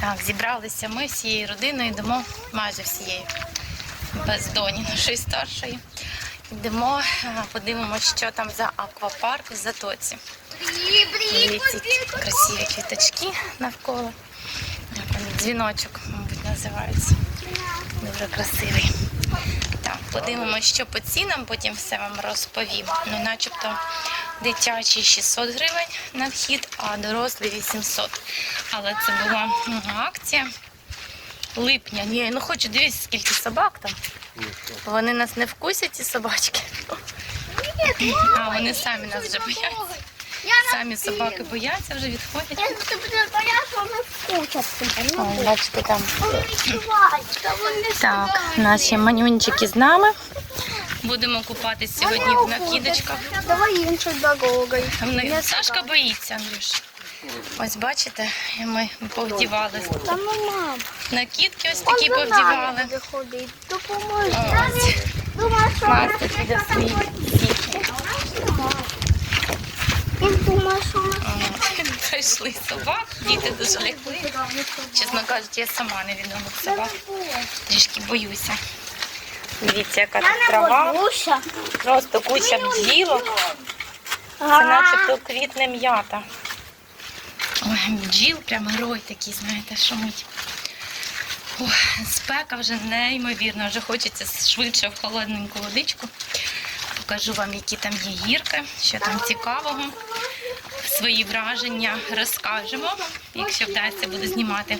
Так, зібралися ми всією родиною, йдемо майже всією, без доні нашої старшої. Йдемо, а, подивимося, що там за аквапарк в Затоці. Дивіться, красиві квіточки навколо. Дзвіночок, мабуть, називається. Дуже красивий. Так, подивимося, що по цінам, потім все вам розповім. Ну, начебто дитячий 600 гривень на вхід, а дорослий 800. Але це була акція липня. Ні, не хочу дивіться, скільки собак там. Вони нас не вкусять, ці собачки. А вони самі нас вже бояться. Самі собаки бояться, вже відходять. Я тут буду бояться, вони вкусяться. Ой, бачите, там Так, наші манюнчики з нами. Будемо купатись сьогодні в накидочках. Давай іншою дорогою. Сашка боїться, Андрюш. Ось бачите, ми повдівали. Ну. Накидки ось такі повдівали. Ось. Настя піде Прийшли собак, діти дуже лягли. Чесно кажучи, я сама невідомих собак. Трішки боюся. Дивіться, яка тут трава. Просто куча бджілок. Це начебто квітне м'ята. Ой, бджіл, прямо рой такий, знаєте, шумить. Ох, спека вже неймовірно, вже хочеться швидше в холодненьку водичку. Покажу вам, які там є гірки, що там цікавого. Свої враження розкажемо. Якщо вдасться, буду знімати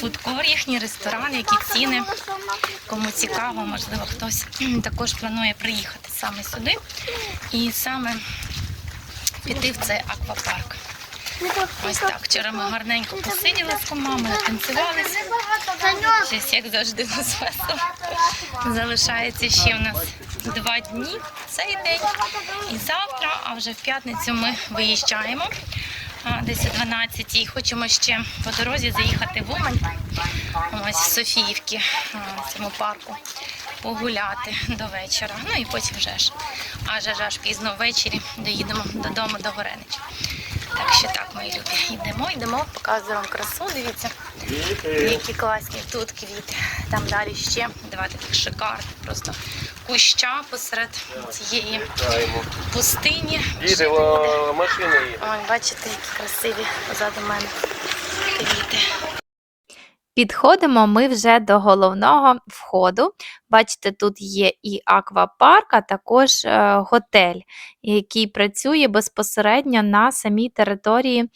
фудкор, їхні ресторани, які ціни. Кому цікаво, можливо, хтось також планує приїхати саме сюди і саме піти в цей аквапарк. Ось так. Вчора ми гарненько посиділи з комами, танцювалися. Як завжди, у нас весело. Залишається ще в нас два дні цей день і завтра, а вже в п'ятницю ми виїжджаємо десь о 12 і хочемо ще по дорозі заїхати в Умань, ось в Софіївці, а, в цьому парку, погуляти до вечора. Ну і потім вже ж, аж аж аж пізно ввечері доїдемо додому до Горенича. Так що так, мої любі, йдемо, йдемо, показую вам красу. Дивіться, які класні тут квіти. Там далі ще два таких шикарних просто куща посеред цієї пустині. Діти, машина є. Ой, бачите, які красиві позаду мене квіти. Підходимо ми вже до головного входу. Бачите, тут є і аквапарк, а також е, готель, який працює безпосередньо на самій території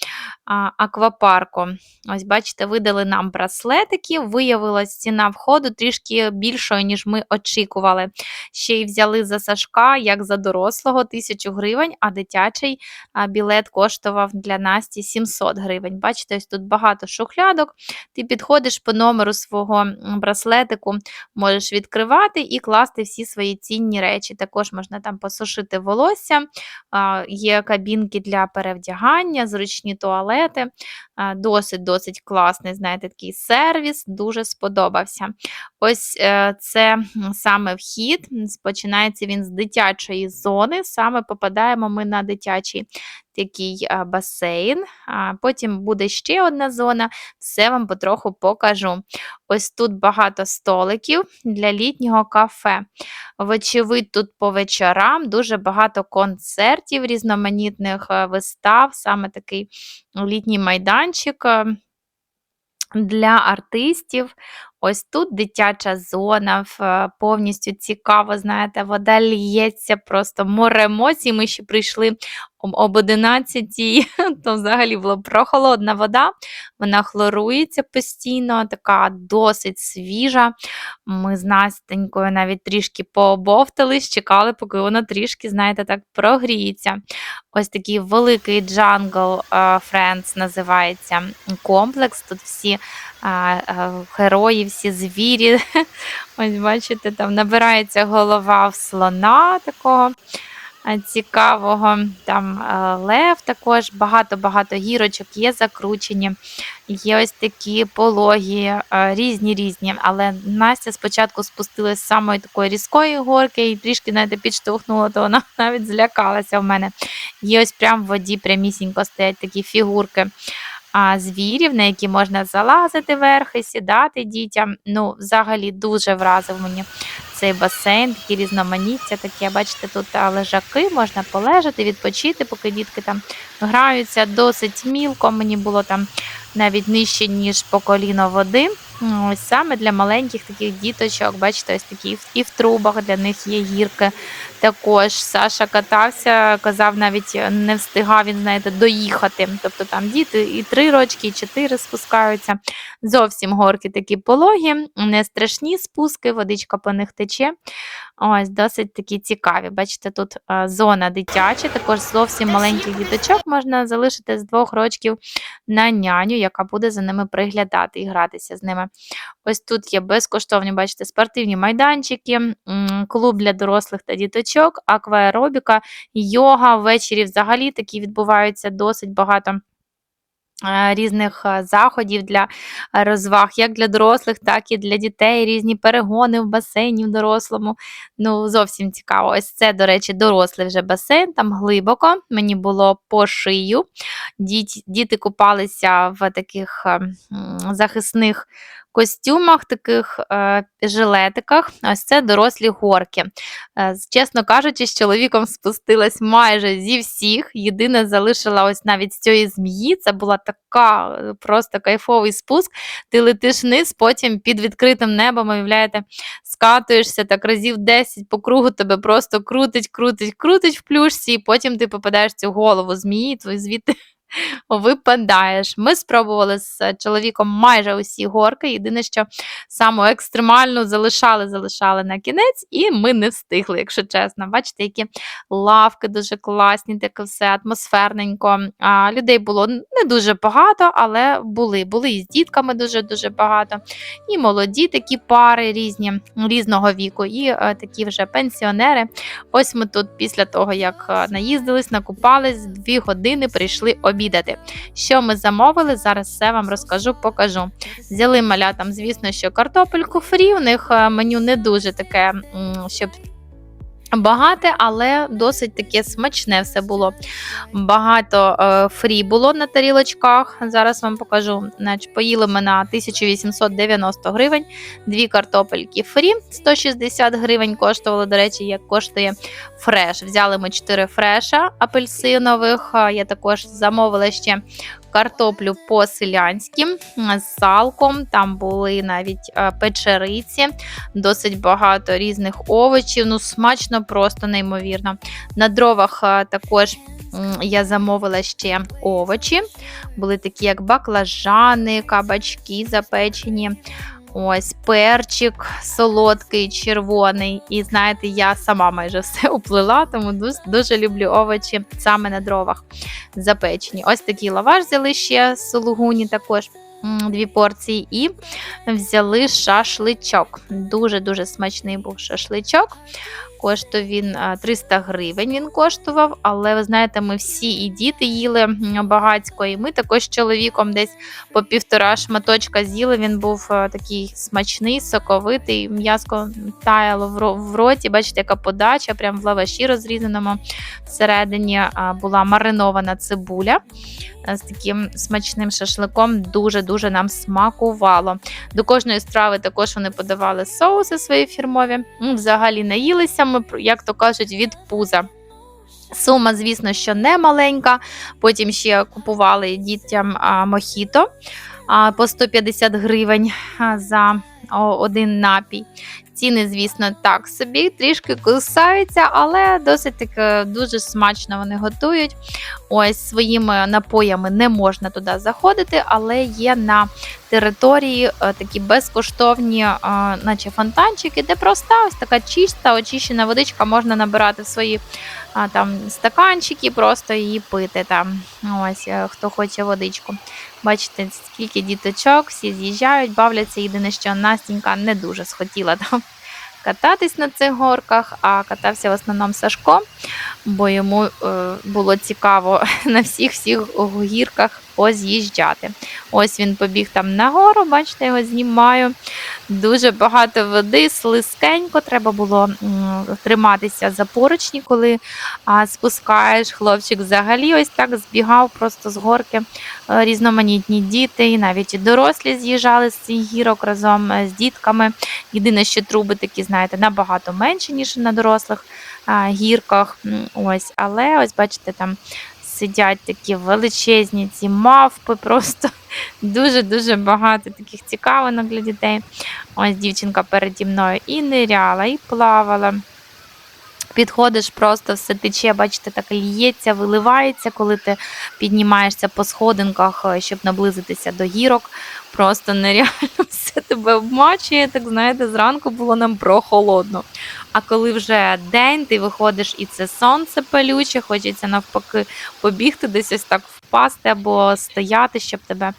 аквапарку. Ось, бачите, видали нам браслетики. Виявилась ціна входу трішки більшою, ніж ми очікували. Ще й взяли за Сашка, як за дорослого, 1000 гривень, а дитячий білет коштував для Насті 700 гривень. Бачите, ось тут багато шухлядок. Ти підходиш по номеру свого браслетику, можеш відкривати і класти всі свої цінні речі. Також можна там посушити волосся, є кабінки для перевдягання, зручні туалети. Досить-досить класний, знаєте, такий сервіс, дуже сподобався. Ось е, це саме вхід. Починається він з дитячої зони. Саме попадаємо ми на дитячий такий басейн. Потім буде ще одна зона, все вам потроху покажу. Ось тут багато столиків для літнього кафе. Вочевидь, тут по вечорам дуже багато концертів, різноманітних е, вистав, саме такий літній майданчик. е, Для артистів. Ось тут дитяча зона, е, повністю цікаво, знаєте, вода лється, просто море емоцій. Ми ще прийшли об об 11, то взагалі була прохолодна вода, вона хлорується постійно, така досить свіжа. Ми з Настенькою навіть трішки пообовтались, чекали, поки вона трішки, знаєте, так прогріється. Ось такий великий е, Friends називається комплекс. Тут всі а, а, герої, всі звірі. Ось бачите, там набирається голова в слона такого цікавого. Там е, лев також, багато-багато гірочок є закручені. Є ось такі пологі, е, різні різні. Але Настя спочатку спустилась з самої такої різкої горки і трішки знаєте, підштовхнула, то вона навіть злякалася в мене. Є ось прямо в воді прямісінько стоять такі фігурки а, звірів, на які можна залазити верхи, сідати дітям. Ну, взагалі дуже вразив мені цей басейн, такі різноманіття, таке, бачите, тут лежаки, можна полежати, відпочити, поки дітки там граються. Досить мілко, мені було там навіть нижче, ніж по коліно води. Ось саме для маленьких таких діточок, бачите, ось такі і в трубах для них є гірки. Також Саша катався, казав, навіть не встигав він, знаєте, доїхати. Тобто там діти і три рочки, і чотири спускаються. Зовсім горки такі пологі, не страшні спуски, водичка по них тече. Ось досить такі цікаві. Бачите, тут а, зона дитяча, також зовсім маленьких діточок можна залишити з двох рочків на няню, яка буде за ними приглядати і гратися з ними. Ось тут є безкоштовні, бачите, спортивні майданчики, клуб для дорослих та діточок, акваеробіка, йога. Ввечері взагалі такі відбуваються досить багато. Е, Різних е, заходів для е, розваг, як для дорослих, так і для дітей, різні перегони в басейні в дорослому. Ну, зовсім цікаво. Ось це, до речі, дорослий вже басейн, там глибоко. Мені було по шию. Діти, діти купалися в таких е, захисних костюмах, таких е, жилетиках. Ось це дорослі горки. Е, чесно кажучи, з чоловіком спустилась майже зі всіх. Єдине залишила ось навіть з цієї змії. Це була така е, просто кайфовий спуск. Ти летиш вниз, потім під відкритим небом, уявляєте, скатуєшся так разів 10 по кругу, тебе просто крутить, крутить, крутить в плюшці, і потім ти попадаєш в цю голову змії, твої звідти випадаєш. Ми спробували з чоловіком майже усі горки. Єдине, що саму екстремальну залишали, залишали на кінець, і ми не встигли, якщо чесно. Бачите, які лавки дуже класні, таке все атмосферненько. А, людей було не дуже багато, але були. Були і з дітками дуже-дуже багато. І молоді такі пари різні, різного віку, і е, такі вже пенсіонери. Ось ми тут після того, як е, наїздились, накупались, дві години прийшли обідати. Що ми замовили? Зараз все вам розкажу, покажу. Взяли малятам, звісно, що картопельку фрі. У них е, меню не дуже таке, щоб. Багате, але досить таке смачне все було. Багато е, фрі було на тарілочках. Зараз вам покажу. Значить, поїли ми на 1890 гривень. Дві картопельки фрі 160 гривень коштувало. До речі, як коштує фреш. Взяли ми 4 фреша апельсинових. Я також замовила ще картоплю по-селянськи з салком. Там були навіть е, печериці, досить багато різних овочів. Ну, смачно, просто неймовірно. На дровах е, також. Я замовила ще овочі. Були такі, як баклажани, кабачки запечені. Ось перчик солодкий, червоний. І знаєте, я сама майже все уплила, тому дуже, дуже люблю овочі саме на дровах запечені. Ось такий лаваш взяли ще з сулугуні також. Дві порції, і взяли шашличок. Дуже-дуже смачний був шашличок. Коштує він 300 гривень він коштував, але ви знаєте, ми всі і діти їли багацько, і ми також з чоловіком десь по півтора шматочка з'їли. Він був такий смачний, соковитий, м'яско таяло в роті. Бачите, яка подача, прям в лаваші розрізаному. Всередині була маринована цибуля з таким смачним шашликом. Дуже-дуже нам смакувало. До кожної страви також вони подавали соуси свої фірмові. Взагалі наїлися ми, як то кажуть, від пуза. Сума, звісно, що не маленька. Потім ще купували дітям мохіто по 150 гривень за один напій. Ціни, звісно, так собі, трішки кусаються, але досить таки дуже смачно вони готують. Ось своїми напоями не можна туди заходити, але є на території е, такі безкоштовні, е, наче фонтанчики, де проста ось така чиста, очищена водичка, можна набирати свої там стаканчики, просто її пити там. Ось е, хто хоче водичку. Бачите, скільки діточок, всі з'їжджають, бавляться. Єдине, що Настінька не дуже схотіла там кататись на цих горках, а катався в основному Сашко, бо йому е, було цікаво на всіх всіх гірках поз'їжджати. Ось він побіг там нагору, бачите, його знімаю. Дуже багато води, слизькенько, треба було триматися за поручні, коли а, спускаєш. Хлопчик взагалі ось так збігав просто з горки. Е, Різноманітні діти, і навіть і дорослі з'їжджали з цих гірок разом е, з дітками. Єдине, що труби такі, знаєте, набагато менші, ніж на дорослих гірках. Ось, але ось бачите, там сидять такі величезні ці мавпи, просто дуже-дуже багато таких цікавинок для дітей. Ось дівчинка переді мною і ниряла, і плавала. Підходиш, просто все тече, бачите, так лється, виливається, коли ти піднімаєшся по сходинках, е, щоб наблизитися до гірок. Просто нереально все тебе обмачує. Так знаєте, зранку було нам прохолодно. А коли вже день, ти виходиш і це сонце палюче, хочеться навпаки побігти, десь ось так впасти або стояти, щоб тебе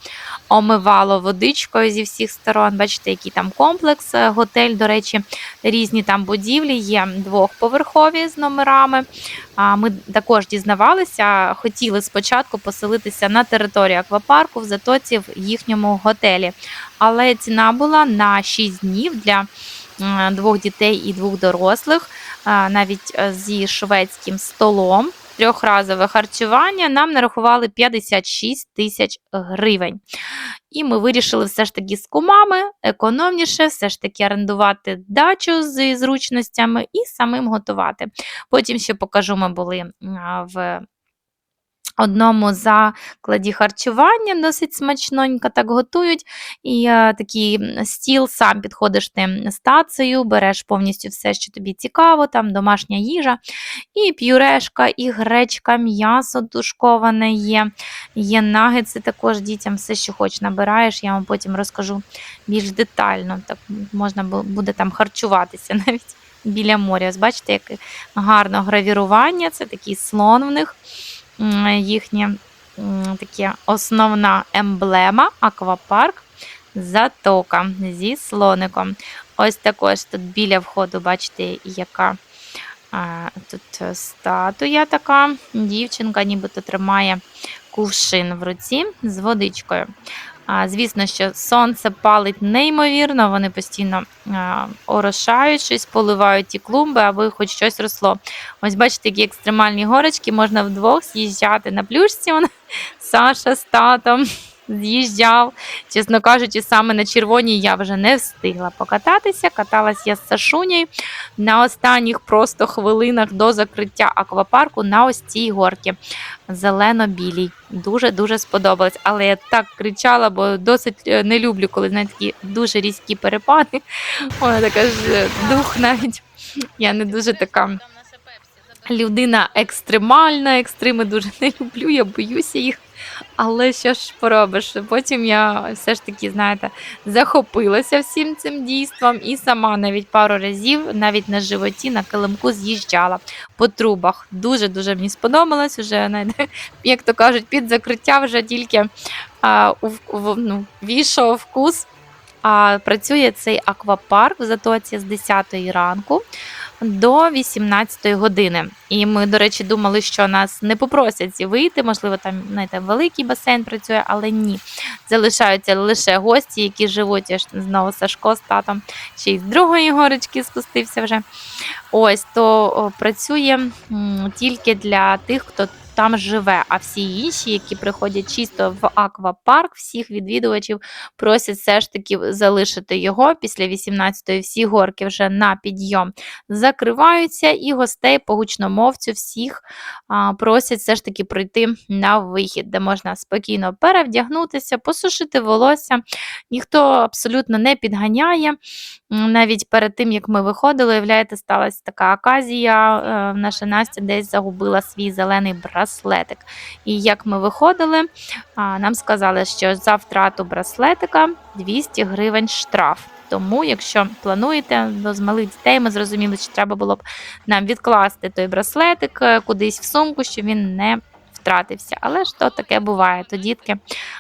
омивало водичкою зі всіх сторон. Бачите, який там комплекс, е, готель, до речі, різні там будівлі є двохповерхові з номерами. Ми також дізнавалися, хотіли спочатку поселитися на території аквапарку в затоці в їхньому готелі. Але ціна була на 6 днів для двох дітей і двох дорослих, навіть е, зі шведським столом. Трьохразове харчування нам нарахували 56 тисяч гривень. І ми вирішили все ж таки з кумами економніше, все ж таки орендувати дачу з зручностями і самим готувати. Потім ще покажу, ми були в одному закладі харчування, досить смачненько так готують. І а, такий стіл, сам підходиш ти з тацею, береш повністю все, що тобі цікаво, там домашня їжа, і пюрешка, і гречка, м'ясо тушковане є. Є нагетси також дітям, все, що хоч набираєш, я вам потім розкажу більш детально. Так можна буде там харчуватися навіть біля моря. Ось бачите, як гарно гравірування. Це такий слон в них, м, таке основна емблема, аквапарк. Затока зі слоником. Ось також тут біля входу, бачите, яка тут статуя така. Дівчинка нібито тримає кувшин в руці з водичкою. Звісно, що сонце палить неймовірно, вони постійно орошають щось, поливають ті клумби, аби хоч щось росло. Ось бачите, які екстремальні горочки, можна вдвох з'їжджати на плюшці. Саша з татом з'їжджав. Чесно кажучи, саме на червоній я вже не встигла покататися. Каталась я з Сашунею на останніх просто хвилинах до закриття аквапарку на ось цій горці зелено-білій. Дуже-дуже сподобалось. Але я так кричала, бо досить е, не люблю, коли знаєте, такі дуже різкі перепади. Вона така ж е, дух навіть. Я не дуже така людина екстремальна, екстреми дуже не люблю, я боюся їх. Але що ж поробиш? Потім я все ж таки, знаєте, захопилася всім цим дійством і сама навіть пару разів, навіть на животі, на килимку з'їжджала по трубах. Дуже-дуже мені сподобалось. Знаєте, як то кажуть, під закриття вже тільки а, у, в, ну, війшов вкус. А працює цей аквапарк в затоці з 10 ранку до 18 години. І ми, до речі, думали, що нас не попросять вийти. Можливо, там знаєте, великий басейн працює, але ні. Залишаються лише гості, які живуть я ж знову Сашко з татом, ще й з другої горочки спустився вже. Ось то працює тільки для тих, хто там живе. А всі інші, які приходять чисто в аквапарк, всіх відвідувачів просять все ж таки залишити його після 18-ї. Всі горки вже на підйом закриваються, і гостей по гучномовцю всіх а, просять все ж таки прийти на вихід, де можна спокійно перевдягнутися, посушити волосся. Ніхто абсолютно не підганяє. Навіть перед тим, як ми виходили, уявляєте, сталася така оказія. е, Наша Настя десь загубила свій зелений браслетик. І як ми виходили, нам сказали, що за втрату браслетика 200 гривень штраф. Тому, якщо плануєте до з малих дітей, ми зрозуміли, що треба було б нам відкласти той браслетик е, кудись в сумку, щоб він не втратився. Але ж то таке буває, то дітки.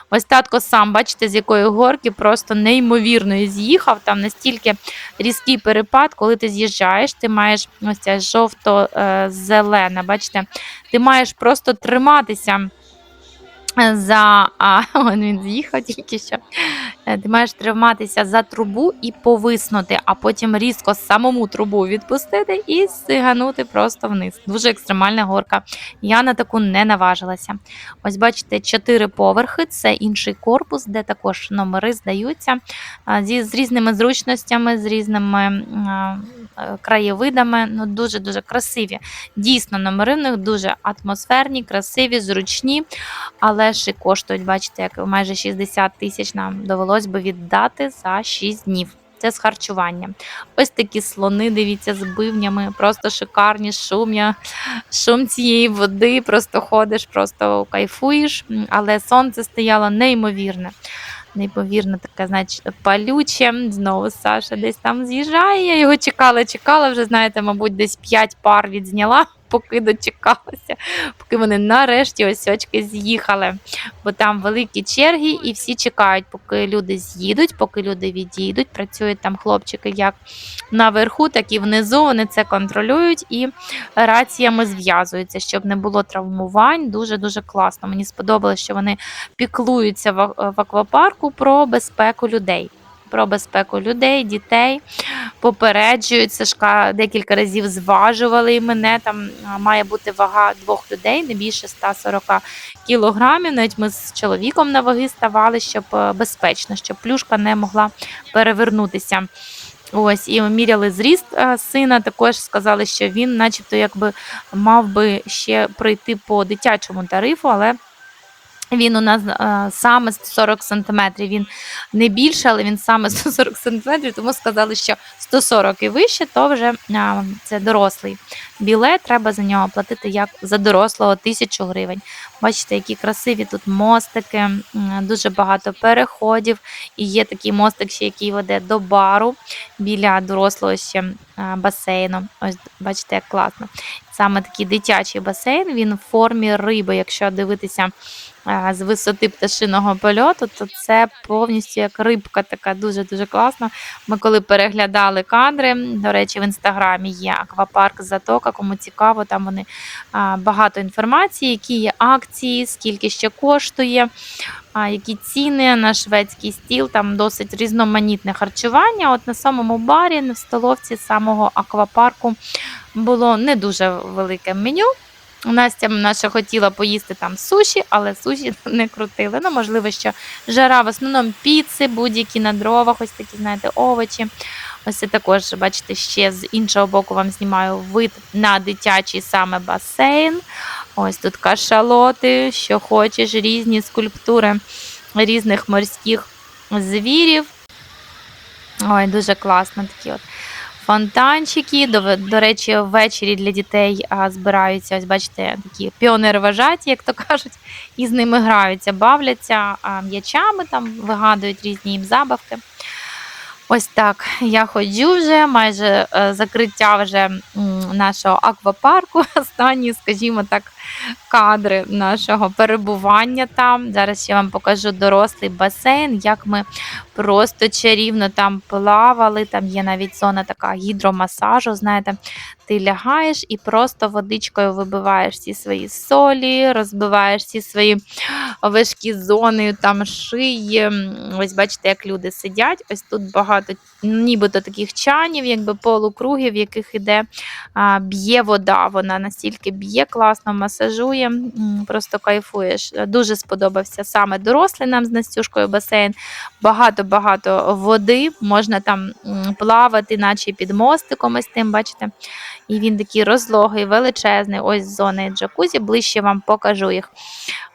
Ось татко сам, бачите, з якої горки просто неймовірно з'їхав. Там настільки різкий перепад, коли ти з'їжджаєш, ти маєш ось ця жовто-зелена, бачите, ти маєш просто триматися за а, он він з'їхав тільки що. Е, Ти маєш триматися за трубу і повиснути, а потім різко самому трубу відпустити і сиганути просто вниз. Дуже екстремальна горка. Я на таку не наважилася. Ось бачите, чотири поверхи. Це інший корпус, де також номери здаються зі з різними зручностями, з різними е, краєвидами. Ну дуже дуже красиві. Дійсно, номери в них дуже атмосферні, красиві, зручні але ж і коштують, бачите, як майже 60 тисяч нам довелось би віддати за 6 днів. Це з харчуванням. Ось такі слони, дивіться, з бивнями, просто шикарні, шум'я, шум цієї води, просто ходиш, просто кайфуєш. Але сонце стояло неймовірне. Неймовірно, таке, значить, палюче. Знову Саша десь там з'їжджає. Я його чекала, чекала. Вже знаєте, мабуть, десь 5 пар відзняла, поки дочекалася, поки вони нарешті ось очки з'їхали. Бо там великі черги, і всі чекають, поки люди з'їдуть, поки люди відійдуть. Працюють там хлопчики як наверху, так і внизу. Вони це контролюють і раціями зв'язуються, щоб не було травмувань. Дуже дуже класно. Мені сподобалось, що вони піклуються в аквапарку про безпеку людей. Про безпеку людей, дітей попереджують. Сашка декілька разів зважували і мене. Там має бути вага двох людей, не більше 140 кілограмів. Навіть ми з чоловіком на ваги ставали, щоб е, безпечно, щоб плюшка не могла перевернутися. Ось і міряли зріст е, сина. Також сказали, що він, начебто, якби мав би ще пройти по дитячому тарифу, але він у нас е, саме 140 сантиметрів. Він не більше, але він саме 140 сантиметрів, тому сказали, що 140 і вище, то вже е, це дорослий білет. Треба за нього платити як за дорослого тисячу гривень. Бачите, які красиві тут мостики, дуже багато переходів. І є такий мостик, ще який веде до бару біля дорослого ще басейну. Ось бачите, як класно. Саме такий дитячий басейн, він в формі риби. Якщо дивитися з висоти пташиного польоту, то це повністю як рибка, така дуже-дуже класна. Ми коли переглядали кадри, до речі, в інстаграмі є аквапарк Затока. Кому цікаво, там вони багато інформації, які є акції, скільки ще коштує, які ціни на шведський стіл, там досить різноманітне харчування. От на самому барі, в столовці самого аквапарку було не дуже велике меню. Настя наша хотіла поїсти там суші, але суші не крутили. Ну, можливо, що жара в основному піци, будь-які на дровах, ось такі, знаєте, овочі. Ось це також, бачите, ще з іншого боку вам знімаю вид на дитячий саме басейн. Ось тут кашалоти, що хочеш, різні скульптури різних морських звірів. Ой, дуже класно такі от фонтанчики. До, до речі, ввечері для дітей а, збираються, ось бачите, такі піонери вважаті, як то кажуть, і з ними граються, бавляться а, м'ячами, там вигадують різні їм забавки. Ось так. Я ходжу вже, майже е, закриття вже нашого аквапарку. Останні, скажімо так, кадри нашого перебування там. Зараз я вам покажу дорослий басейн, як ми просто чарівно там плавали. Там є навіть зона така гідромасажу. Знаєте, ти лягаєш і просто водичкою вибиваєш всі свої солі, розбиваєш всі свої важкі зони, там шиї. Ось бачите, як люди сидять. Ось тут багато нібито таких чанів, якби полукругів, в яких іде б'є вода. Вона настільки б'є, класно масажує, просто кайфуєш. Дуже сподобався саме дорослий нам з Настюшкою басейн. Багато-багато води, можна там плавати, наче під мостиком ось тим, бачите. І він такий розлогий, величезний. Ось зони джакузі. Ближче вам покажу їх.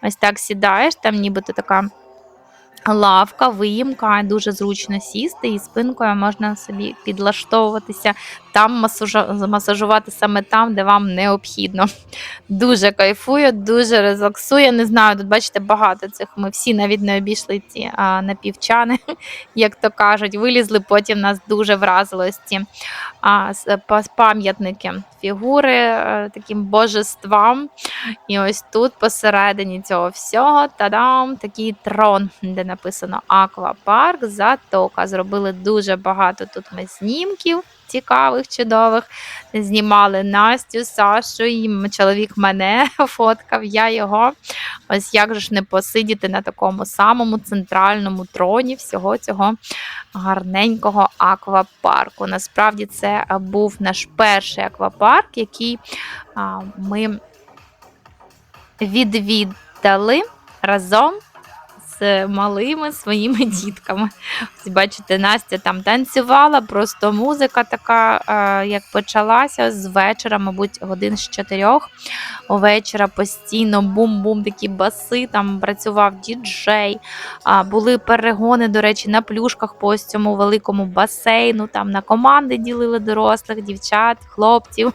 Ось так сідаєш, там нібито така лавка, виїмка, дуже зручно сісти, і спинкою можна собі підлаштовуватися, там масажувати саме там, де вам необхідно. Дуже кайфує, дуже релаксує. Не знаю, тут бачите, багато цих. Ми всі навіть не обійшли ці а, напівчани, як то кажуть, вилізли. Потім нас дуже вразили ці а, пам'ятники, фігури е, таким божествам. І ось тут посередині цього всього тадам, такий трон, де написано Аквапарк Затока. Зробили дуже багато тут ми знімків. Цікавих, чудових. Знімали Настю, Сашу, і чоловік мене фоткав, я його. Ось як же ж не посидіти на такому самому центральному троні всього цього гарненького аквапарку. Насправді це був наш перший аквапарк, який ми відвідали разом з малими своїми дітками. Ось бачите, Настя там танцювала, просто музика така, е, як почалася з вечора, мабуть, годин з чотирьох. Вечора постійно бум-бум, такі баси, там працював діджей. Були перегони, до речі, на плюшках по ось цьому великому басейну. Там на команди ділили дорослих, дівчат, хлопців.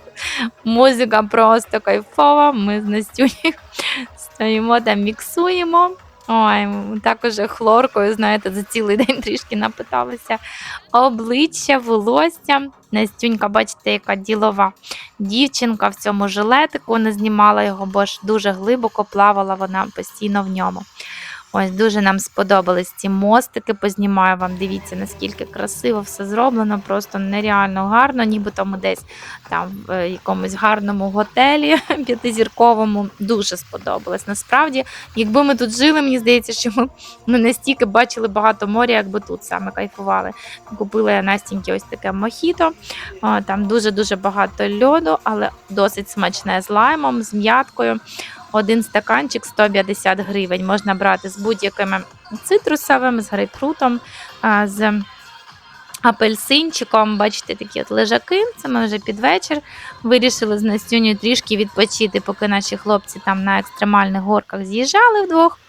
Музика просто кайфова. Ми з Настюнею стоїмо там, міксуємо. Ой, також хлоркою, знаєте, за цілий день трішки напиталися. Обличчя, волосся. Настюнька, бачите, яка ділова дівчинка в цьому жилетику. Не знімала його, бо ж дуже глибоко плавала вона постійно в ньому. Ось дуже нам сподобались ці мостики. Познімаю вам. Дивіться, наскільки красиво все зроблено, просто нереально гарно, нібито ми десь там в е, якомусь гарному готелі п'ятизірковому. Дуже сподобалось. Насправді, якби ми тут жили, мені здається, що ми не настільки бачили багато моря, якби тут саме кайфували. Купила я Настіньки ось таке мохіто. Там дуже-дуже багато льоду, але досить смачне з лаймом, з м'яткою. Один стаканчик 150 гривень. Можна брати з будь-якими цитрусовими, з грейпфрутом, з апельсинчиком. Бачите, такі от лежаки. Це ми вже під вечір. Вирішили з Настюнею трішки відпочити, поки наші хлопці там на екстремальних горках з'їжджали вдвох.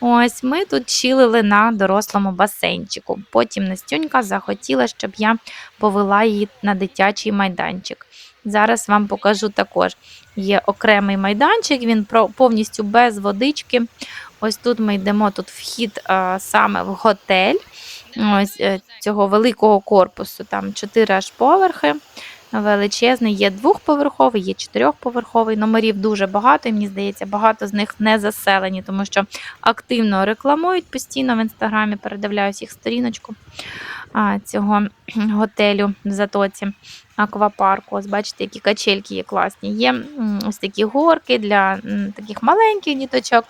Ось ми тут чилили на дорослому басейнчику. Потім Настюнька захотіла, щоб я повела її на дитячий майданчик. Зараз вам покажу також. Є окремий майданчик, він повністю без водички. Ось тут ми йдемо, тут вхід а, саме в готель ось, е, цього великого корпусу. Там чотири аж поверхи. Величезний, є двохповерховий, є чотирьохповерховий. Номерів дуже багато, і мені здається, багато з них не заселені, тому що активно рекламують постійно в інстаграмі, передивляюсь їх сторіночку цього готелю в Затоці аквапарку. Ось бачите, які качельки є класні. Є ось такі горки для таких маленьких діточок,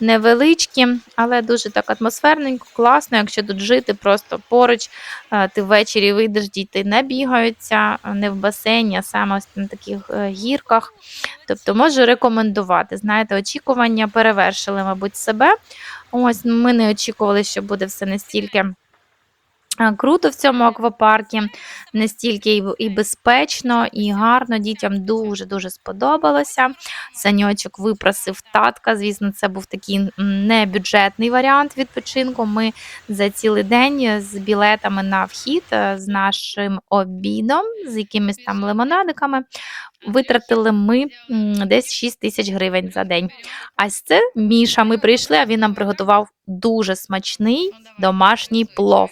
невеличкі, але дуже так атмосферненько, класно. Якщо тут жити просто поруч, е, ти ввечері вийдеш, діти не бігаються, е, не в басейні, а саме ось на таких е, гірках. Тобто можу рекомендувати. Знаєте, очікування перевершили, мабуть, себе. Ось ми не очікували, що буде все настільки. Круто в цьому аквапаркі, настільки і, безпечно, і гарно. Дітям дуже-дуже сподобалося. Саньочок випросив татка. Звісно, це був такий небюджетний варіант відпочинку. Ми за цілий день з білетами на вхід, е, з нашим обідом, з якимись там лимонадиками. Витратили ми десь 6 тисяч гривень за день. А з це Міша. Ми прийшли, а він нам приготував дуже смачний домашній плов.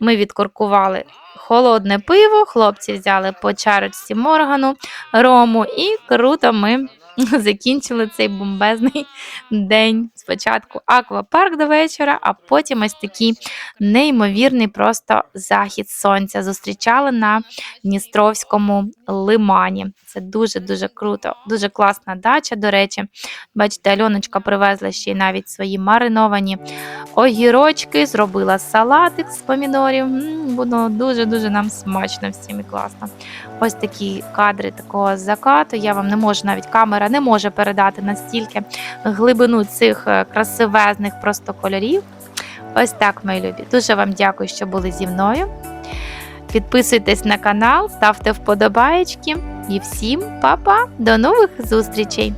Ми відкоркували холодне пиво, хлопці взяли по чарочці моргану, рому, і круто ми закінчили цей бомбезний день. Спочатку аквапарк до вечора, а потім ось такий неймовірний просто захід сонця. Зустрічали на Дністровському лимані. Це дуже-дуже круто, дуже класна дача, до речі. Бачите, Альоночка привезла ще й навіть свої мариновані огірочки, зробила салатик з помідорів. М, Було дуже-дуже нам смачно всім і класно. Ось такі кадри такого закату. Я вам не можу, навіть камера не може передати настільки глибину цих е, красивезних просто кольорів. Ось так, мої любі. Дуже вам дякую, що були зі мною. Підписуйтесь на канал, ставте вподобаєчки і всім па-па! До нових зустрічей!